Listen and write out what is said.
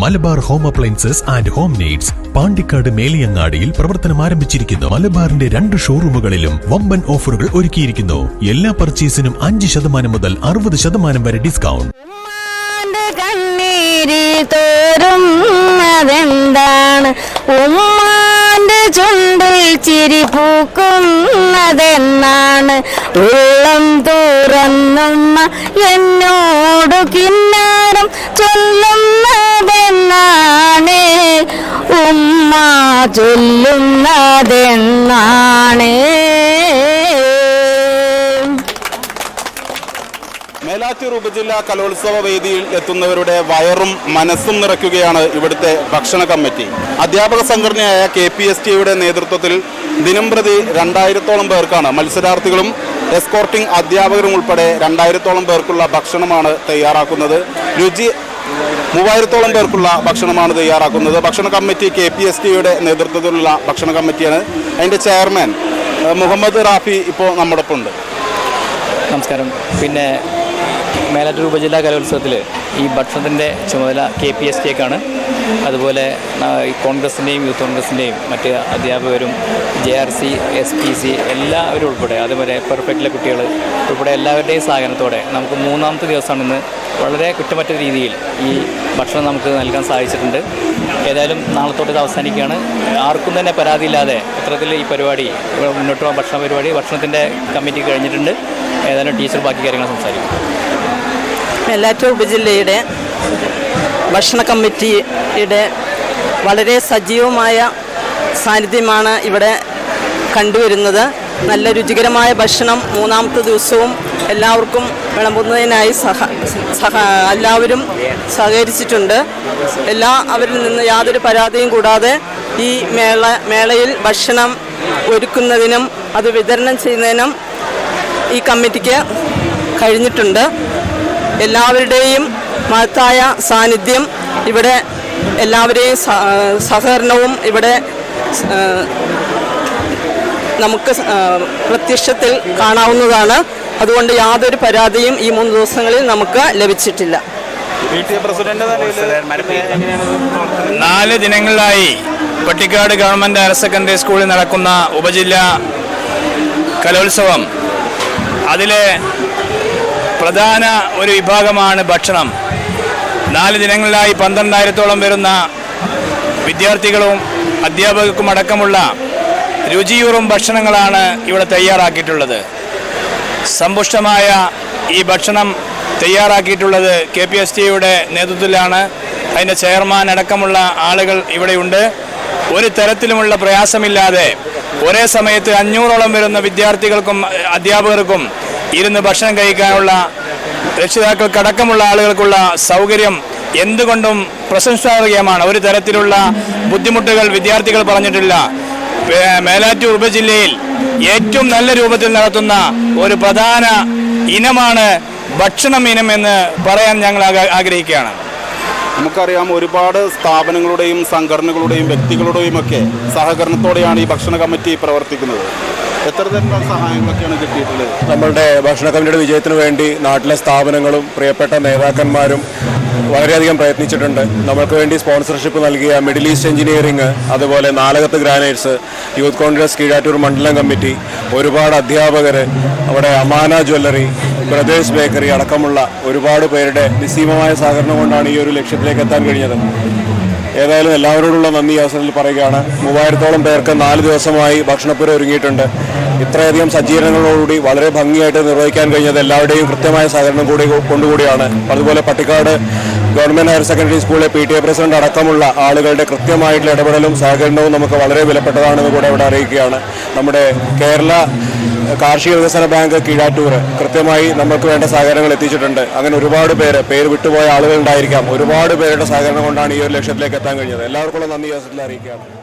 Malabar home appliances and home needs Pandikkad മേലിയങ്ങാടിയിൽ പ്രവർത്തനം ആരംഭിച്ചിരിക്കുന്നു. മലബാറിന്റെ രണ്ട് ഷോറൂമുകളിലും വമ്പൻ ഓഫറുകൾ ഒരുക്കിയിരിക്കുന്നു. എല്ലാ പർച്ചേസിനും അഞ്ച് ശതമാനം മുതൽ അറുപത് ശതമാനം വരെ ഡിസ്കൗണ്ട്. തോരും ചിരി പൂക്കുന്നതെന്നാണ്. ഉള്ളം തുറന്നുമ്മ എന്നോട് കിന്നാരം ചൊല്ലുന്നതെന്നാണ് ഉമ്മ ചൊല്ലുന്നതെന്നാണ്. മേലാറ്റൂർ ഉപജില്ലാ കലോത്സവ വേദിയിൽ എത്തുന്നവരുടെ വയറും മനസ്സും നിറയ്ക്കുകയാണ് ഇവിടുത്തെ ഭക്ഷണ കമ്മിറ്റി. അധ്യാപക സംഘടനയായ കെ പി എസ് ടിയുടെ നേതൃത്വത്തിൽ ദിനംപ്രതി രണ്ടായിരത്തോളം പേർക്കാണ് മത്സരാർത്ഥികളും എസ്കോർട്ടിംഗ് അധ്യാപകരും ഉൾപ്പെടെ രണ്ടായിരത്തോളം പേർക്കുള്ള ഭക്ഷണമാണ് തയ്യാറാക്കുന്നത്. രുചി മൂവായിരത്തോളം പേർക്കുള്ള ഭക്ഷണമാണ് തയ്യാറാക്കുന്നത്. ഭക്ഷണ കമ്മിറ്റി കെ പി എസ് ടിയുടെ നേതൃത്വത്തിലുള്ള ഭക്ഷണ കമ്മിറ്റിയാണ്. അതിന്റെ ചെയർമാൻ മുഹമ്മദ് റാഫി ഇപ്പോൾ നമ്മുടെ ഒപ്പം ഉണ്ട് നമസ്കാരം. പിന്നെ മേലാറ്റൂർ ഉപജില്ലാ കലോത്സവത്തിൽ ഈ ഭക്ഷണത്തിന്റെ ചുമതല കെ പി എസ് ടിക്കാണ് അതുപോലെ ഈ കോൺഗ്രസിന്റെയും യൂത്ത് കോൺഗ്രസിന്റെയും മറ്റ് അധ്യാപകരും J R C S P C എല്ലാവരും ഉൾപ്പെടെ അതുപോലെ പെർഫെക്റ്റിലെ കുട്ടികൾ ഉൾപ്പെടെ എല്ലാവരുടെയും സഹകരണത്തോടെ നമുക്ക് മൂന്നാമത്തെ ദിവസമാണ് ഇന്ന് വളരെ കുറ്റമറ്റ രീതിയിൽ ഈ ഭക്ഷണം നമുക്ക് നൽകാൻ സാധിച്ചിട്ടുണ്ട്. ഏതായാലും നാളത്തോട്ട് ഇത് അവസാനിക്കുകയാണ്. ആർക്കും തന്നെ പരാതിയില്ലാതെ ഇത്തരത്തിൽ ഈ പരിപാടി മുന്നോട്ട് പോകാൻ ഭക്ഷണ പരിപാടി ഭക്ഷണത്തിന്റെ കമ്മിറ്റി കഴിഞ്ഞിട്ടുണ്ട്. ഏതായാലും ടീച്ചർ ബാക്കി കാര്യങ്ങൾ സംസാരിക്കും. മേലാറ്റൂർ ഉപജില്ലയുടെ ഭക്ഷണ കമ്മിറ്റിയുടെ വളരെ സജീവമായ സാന്നിധ്യമാണ് ഇവിടെ കണ്ടുവരുന്നത്. നല്ല രുചികരമായ ഭക്ഷണം മൂന്നാമത്തെ ദിവസവും എല്ലാവർക്കും വിളമ്പുന്നതിനായി സഹ സഹ എല്ലാവരും സഹകരിച്ചിട്ടുണ്ട്. എല്ലാ അവരിൽ നിന്ന് യാതൊരു പരാതിയും കൂടാതെ ഈ മേള മേളയിൽ ഭക്ഷണം ഒരുക്കുന്നതിനും അത് വിതരണം ചെയ്യുന്നതിനും ഈ കമ്മിറ്റിക്ക് കഴിഞ്ഞിട്ടുണ്ട്. എല്ലാവരുടെയും മഹത്തായ സാന്നിധ്യം ഇവിടെ എല്ലാവരെയും സഹകരണവും ഇവിടെ നമുക്ക് പ്രത്യക്ഷത്തിൽ കാണാവുന്നതാണ്. അതുകൊണ്ട് യാതൊരു പരാതിയും ഈ മൂന്ന് ദിവസങ്ങളിൽ നമുക്ക് ലഭിച്ചിട്ടില്ല. നാല് ദിനങ്ങളിലായി പട്ടിക്കാട് ഗവൺമെന്റ് ഹയർ സെക്കൻഡറി സ്കൂളിൽ നടക്കുന്ന ഉപജില്ല കലോത്സവം. അതിലെ പ്രധാന ഒരു വിഭാഗമാണ് ഭക്ഷണം. നാല് ദിനങ്ങളിലായി പന്ത്രണ്ടായിരത്തോളം വരുന്ന വിദ്യാർത്ഥികളും അധ്യാപകർക്കും അടക്കമുള്ള രുചിയൂറും ഭക്ഷണങ്ങളാണ് ഇവിടെ തയ്യാറാക്കിയിട്ടുള്ളത്. സമ്പുഷ്ടമായ ഈ ഭക്ഷണം തയ്യാറാക്കിയിട്ടുള്ളത് കെ പി എസ് ടിയുടെ നേതൃത്വത്തിലാണ്. അതിന്റെ ചെയർമാൻ അടക്കമുള്ള ആളുകൾ ഇവിടെയുണ്ട്. ഒരു തരത്തിലുമുള്ള പ്രയാസമില്ലാതെ ഒരേ സമയത്ത് അഞ്ഞൂറോളം വരുന്ന വിദ്യാർത്ഥികൾക്കും അധ്യാപകർക്കും ഇരുന്ന് ഭക്ഷണം കഴിക്കാനുള്ള രക്ഷിതാക്കൾക്കടക്കമുള്ള ആളുകൾക്കുള്ള സൗകര്യം എന്തുകൊണ്ടും പ്രശംസാർഹീയമാണ് ഒരു തരത്തിലുള്ള ബുദ്ധിമുട്ടുകൾ വിദ്യാർത്ഥികൾ പറഞ്ഞിട്ടില്ല. മേലാറ്റൂർ ഉപജില്ലയിൽ ഏറ്റവും നല്ല രൂപത്തിൽ നടത്തുന്ന ഒരു പ്രധാന ഇനമാണ് ഭക്ഷണം ഇനം എന്ന് പറയാൻ ഞങ്ങൾ ആഗ്ര- ആഗ്രഹിക്കുകയാണ്. നമുക്കറിയാം ഒരുപാട് സ്ഥാപനങ്ങളുടെയും സംഘടനകളുടെയും വ്യക്തികളുടെയും ഒക്കെ സഹകരണത്തോടെയാണ് ഈ ഭക്ഷണ കമ്മിറ്റി പ്രവർത്തിക്കുന്നത്. എത്ര തരത്തിലുള്ള സഹായങ്ങളൊക്കെയാണ് കിട്ടിയിട്ടുള്ളത്? നമ്മളുടെ ഭക്ഷണ കമ്മിറ്റിയുടെ വിജയത്തിന് വേണ്ടി നാട്ടിലെ സ്ഥാപനങ്ങളും പ്രിയപ്പെട്ട നേതാക്കന്മാരും വളരെയധികം പ്രയത്നിച്ചിട്ടുണ്ട്. നമ്മൾക്ക് വേണ്ടി സ്പോൺസർഷിപ്പ് നൽകിയ മിഡിൽ ഈസ്റ്റ് എഞ്ചിനീയറിംഗ് അതുപോലെ നാലകത്ത് ഗ്രാനൈറ്റ്സ് യൂത്ത് കോൺഗ്രസ് കീഴാറ്റൂർ മണ്ഡലം കമ്മിറ്റി ഒരുപാട് അധ്യാപകർ അവിടെ അമാന ജ്വല്ലറി ബ്രദേഴ്സ് ബേക്കറി അടക്കമുള്ള ഒരുപാട് പേരുടെ നിസ്സീമമായ സഹകരണം കൊണ്ടാണ് ഈ ഒരു ലക്ഷ്യത്തിലേക്ക് എത്താൻ കഴിഞ്ഞത്. ഏതായാലും എല്ലാവരോടുള്ള നന്ദി അവസരത്തിൽ പറയുകയാണ്. മൂവായിരത്തോളം പേർക്ക് നാല് ദിവസമായി ഭക്ഷണപ്പുര ഒരുങ്ങിയിട്ടുണ്ട്. ഇത്രയധികം സജ്ജീകരണങ്ങളോടുകൂടി വളരെ ഭംഗിയായിട്ട് നിർവഹിക്കാൻ കഴിഞ്ഞത് എല്ലാവരുടെയും കൃത്യമായ സഹകരണം കൂടി കൊണ്ടുകൂടിയാണ്. അതുപോലെ പട്ടിക്കാട് ഗവൺമെന്റ് ഹയർ സെക്കൻഡറി സ്കൂളിലെ പി ടി എ പ്രസിഡന്റ് അടക്കമുള്ള ആളുകളുടെ കൃത്യമായിട്ടുള്ള ഇടപെടലും സഹകരണവും നമുക്ക് വളരെ വിലപ്പെട്ടതാണെന്ന് കൂടെ ഇവിടെ അറിയിക്കുകയാണ്. നമ്മുടെ കേരള കാർഷിക വികസന ബാങ്ക് കീഴാറ്റൂർ കൃത്യമായി നമുക്ക് വേണ്ട സഹകരണങ്ങൾ എത്തിച്ചിട്ടുണ്ട്. അങ്ങനെ ഒരുപാട് പേര് പേര് വിട്ടുപോയ ആളുകൾ ഉണ്ടായിരിക്കാം. ഒരുപാട് പേരുടെ സഹകരണം കൊണ്ടാണ് ഈ ഒരു ലക്ഷ്യത്തിലേക്ക് എത്താൻ കഴിഞ്ഞത്. എല്ലാവർക്കും നന്ദി അവസരത്തിൽ അറിയിക്കുകയാണ്.